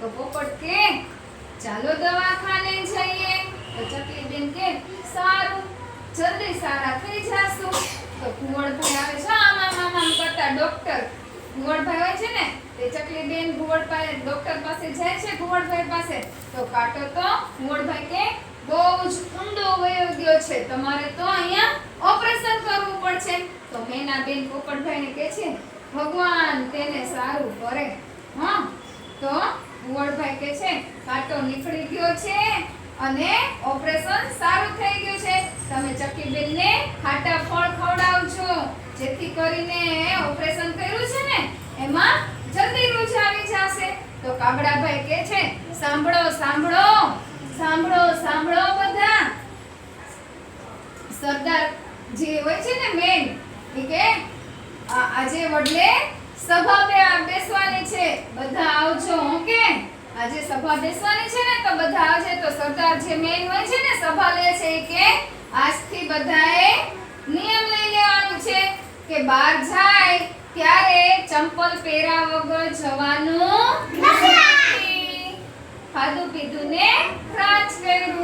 તો પોપટ કે ચાલો દવાખાને જઈએ. તો ચકલી બેન કે, સારું, જલ્દી સારા થઈ જાશું. તો કુંવળભાઈ આવે છે, આમ આમ આમ કરતા ડોક્ટર કુંવળભાઈ હોય છે ને, તે ચકલી બેન પાસે ડોક્ટર પાસે જાય છે કુંવળભાઈ પાસે. તો કાટો તો કુંવળભાઈ કે, બહુ જ ઊંડો વયો ગયો છે. તમારે તો અહીંયા ઓપરેશન કરવું પડશે. તો મેના બેન પોપટભાઈને કહે છે, ભગવાન, તેને સારું કરે. કુંવરભાઈ કે છે, કાંટો નીકળી ગયો છે અને ઓપરેશન સારું થઈ ગયું છે. તમે ચક્કીબેનને ખાટા ફળ ખવડાવજો. જેથી કરીને ઓપરેશન કર્યું છે ને, એમાં જલ્દી રૂજ આવી જશે. તો કાબડાભાઈ કે છે, સાંભળો સાંભળો સાંભળો સાંભળો બધા. સરદાર જે હોય છે ને મેન કે આજે વડલે સભા પે બેસવાની છે. આજે સભા બેસવાની છે ને, તો બધા આવજે તો સરદાર જે મેન હોય છે ને, સભા લે છે કે આજથી બધાએ નિયમ લઈ લેવાનું છે કે બહાર જાય ત્યારે ચંપલ પહેરા વગર જવાનું નથી. ખાધું પીધું ને રાજ કર્યું